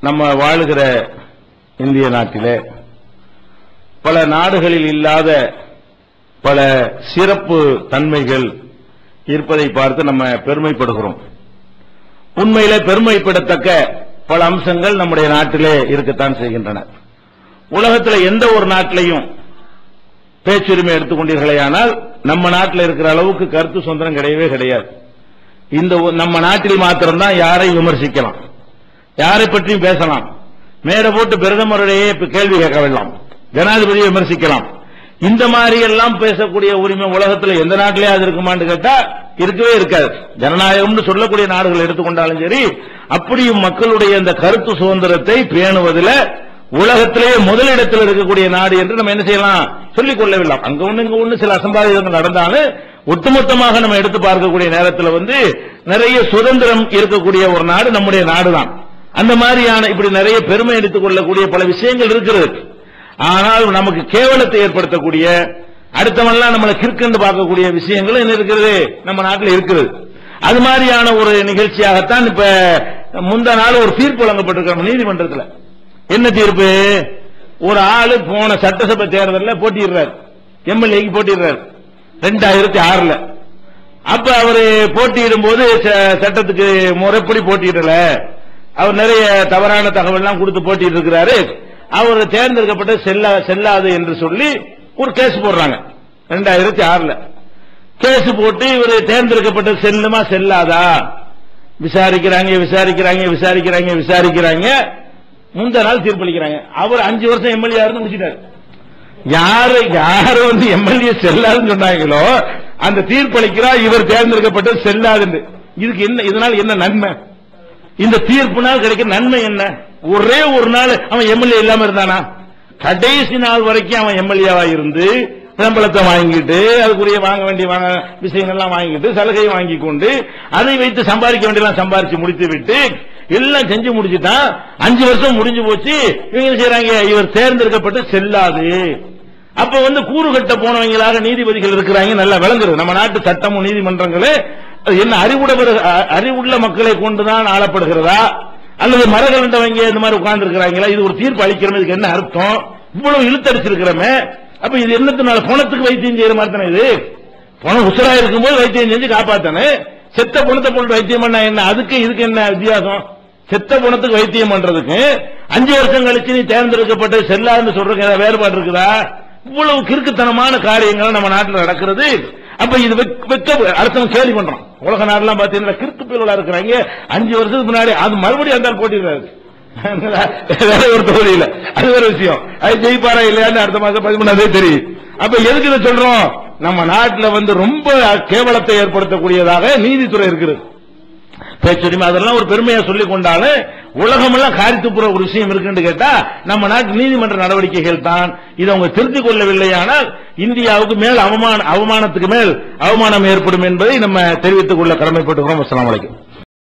நம்ம வாழுகிற இந்திய நாட்டிலே பல நாடுகளில் இல்லாத பல சிறப்பு தன்மைகள் இருப்பதை பார்த்து நம்ம பெருமைப்படுகிறோம். உண்மையிலே பெருமைப்படத்தக்க பல அம்சங்கள் நம்முடைய நாட்டிலே இருக்கத்தான் செய்கின்றன. உலகத்தில் எந்த ஒரு நாட்டிலையும் பேச்சுரிமை எடுத்துக்கொண்டீர்களேயானால் நம்ம நாட்டில் இருக்கிற அளவுக்கு கருத்து சுதந்திரம் கிடையவே கிடையாது. இந்த நம்ம நாட்டில் மாத்திரம்தான் யாரையும் விமர்சிக்கலாம். யாரை பற்றியும் பேசலாம். மேடை போட்டு பிரதமருடைய கேள்வி கேட்கலாம். ஜனாதிபதியை விமர்சிக்கலாம். இந்த மாதிரி எல்லாம் பேசக்கூடிய உரிமை உலகத்தில் எந்த நாட்டிலேயாவது இருக்குமான்னு கேட்டா இருக்கவே இருக்காது. ஜனநாயகம்னு சொல்லக்கூடிய நாடுகள் எடுத்துக்கொண்டாலும் சரி அப்படியும் மக்களுடைய இந்த கருத்து சுதந்திரத்தை பேணுவதில் உலகத்திலேயே முதலிடத்தில் இருக்கக்கூடிய நாடு என்று நம்ம என்ன செய்யலாம்? சொல்லிக் கொள்ளவில்லை. அங்க ஒண்ணு இங்க ஒண்ணு சில அசம்பாவிதங்கள் நடந்தாலும் ஒட்டுமொத்தமாக நம்ம எடுத்து பார்க்கக்கூடிய நேரத்தில் வந்து நிறைய சுதந்திரம் இருக்கக்கூடிய ஒரு நாடு நம்முடைய நாடுதான். அந்த மாதிரியான இப்படி நிறைய பெருமை எடுத்துக் கொள்ளக்கூடிய பல விஷயங்கள் இருக்கிறது ஆனால் நமக்கு கேவலத்தை ஏற்படுத்தக்கூடிய அடுத்தவன்லாம் நம்மளை கிற்கண்டு பார்க்கக்கூடிய விஷயங்களும் என்ன இருக்கிறது? நம்ம நாட்டில் இருக்கிறது அது மாதிரியான ஒரு நிகழ்ச்சியாகத்தான் இப்ப முந்தா நாள் ஒரு தீர்ப்பு வழங்கப்பட்டிருக்க நீதிமன்றத்தில். என்ன தீர்ப்பு? ஒரு ஆளு போன சட்டசபை தேர்தலில் போட்டிடுறாரு எம்எல்ஏக்கு போட்டிடுறாரு ரெண்டாயிரத்தி ஆறுல. அப்ப அவரு போட்டியிடும் போது ச- சட்டத்துக்கு முறைப்படி போட்டியிடல. அவர் நிறைய தவறான தகவல்லாம் கொடுத்து போட்டிட்டு இருக்கிறாரு. அவர் தேர்ந்தெடுக்கப்பட்ட செல்லா செல்லாது என்று சொல்லி ஒரு கேஸ் போடுறாங்க. ரெண்டாயிரத்தி ஆறுல. கேஸ் போட்டு இவர் தேர்ந்தெடுக்கப்பட்ட செல்லுமா செல்லாதா? விசாரிக்கிறாங்க விசாரிக்கிறாங்க விசாரிக்கிறாங்க விசாரிக்கிறாங்க. முந்த நாள் தீர்ப்பளிக்கிறாங்க. அவர் அஞ்சு வருஷம் எம்எல்ஏ முடிச்சிட்டாரு. யாரு யாரு வந்து எம்எல்ஏ செல்லாதுன்னு சொன்னாங்களோ அந்த தீர்ப்பளிக்கிறா இவர் தேர்ந்தெடுக்கப்பட்டது செல்லாதுன்னு. இதுக்கு என்ன இதனால் என்ன நன்மை? இந்த தீர்ப்புனால் கிடைக்கிற நன்மை என்ன? ஒரே ஒரு நாள் அவன் எம்எல்ஏ இல்லாம இருந்தானா? கடைசி நாள் வரைக்கும் அவன் எம்எல்ஏவா இருந்து சம்பளத்தை வாங்கிட்டு அதுக்குரிய வாங்க வேண்டிய வாங்க விஷயங்கள் எல்லாம் வாங்கிட்டு சலுகை வாங்கி கொண்டு அதை வைத்து சம்பாதிக்க வேண்டியெல்லாம் சம்பாதிச்சு முடித்து விட்டு எல்லாம் செஞ்சு முடிச்சுட்டான் அஞ்சு வருஷம் முடிஞ்சு போச்சு. இவங்க செய்யறாங்க இவர் தேர்ந்தெடுக்கப்பட்டு செல்லாது. அப்ப வந்து கூறு கட்ட போனவங்களாக நீதிபதிகள் இருக்கிறாங்க. நல்லா விளங்குறது நம்ம நாட்டு சட்டமும் நீதிமன்றங்களும் என்ன அறிவுடவர் அறிவுள்ள மக்களை கொண்டுதான் ஆளப்படுகிறதா? அல்லது மரகண்டவங்க இந்த மாதிரி உட்கார்ந்து இருக்கிறாங்களா இது ஒரு தீர்ப்பு அளிக்கிறோம் இதுக்கு என்ன அர்த்தம்? இவ்வளவு இழுத்தடிச்சிருக்கிறோமே. அப்ப இது என்னத்தினால? பணத்துக்கு வைத்தியம் செய்யற மாதிரி தானே இது? பணம் உசுரா இருக்கும்போது வைத்தியம் செஞ்சு காப்பாத்தானே? செத்த பணத்தை போட்டு வைத்தியம் பண்ணா என்ன? அதுக்கு இதுக்கு என்ன வித்தியாசம்? செத்த பணத்துக்கு வைத்தியம் பண்றதுக்கு அஞ்சு வருஷம் கழிச்சு நீ தேர்ந்தெடுக்கப்பட்டு செல்லாதுன்னு சொல்றதுக்கு ஏதாவது வேறுபாடு இருக்குதா? இவ்வளவு கிறுக்குத்தனமான காரியங்கள் நம்ம நாட்டில் நடக்கிறது. அப்ப இது வெக்க- வெக்க அடுத்தவங்க கேள்வி பண்றோம் உலக நாடெல்லாம் பாத்தீங்கன்னா கிறுக்கு பிள்ளை இருக்கிறாங்க. அஞ்சு வருஷத்துக்கு முன்னாடி அது மறுபடியும் அந்த ஆள் போட்டிடுறாரு. வேற ஒரு அது ஒரு விஷயம். அது ஜெயிப்பாரா இல்லையான்னு அடுத்த மாசம் பதிமூணாந்தே தெரியும். அப்ப எதுக்கு இதை சொல்றோம்? நம்ம நாட்டில் வந்து ரொம்ப கேவலத்தை ஏற்படுத்தக்கூடியதாக நீதித்துறை இருக்குது பேச்சுரிமை அதெல்லாம் ஒரு பெருமையா சொல்லிக் கொண்டாலும் உலகமெல்லாம் காரித்து போற ஒரு விஷயம் இருக்குன்னு கேட்டா நம்ம நாட்டு நீதிமன்ற நடவடிக்கைகள் தான். இதை அவங்க திருத்திக் கொள்ளவில்லையானால் இந்தியாவுக்கு மேல் அவமான அவமானத்துக்கு மேல் அவமானம் ஏற்படும் என்பதை நம்ம தெரிவித்துக் கொள்ள கடமைப்பட்டுக்கிறோம். அஸ்லாம் அலைக்கும்.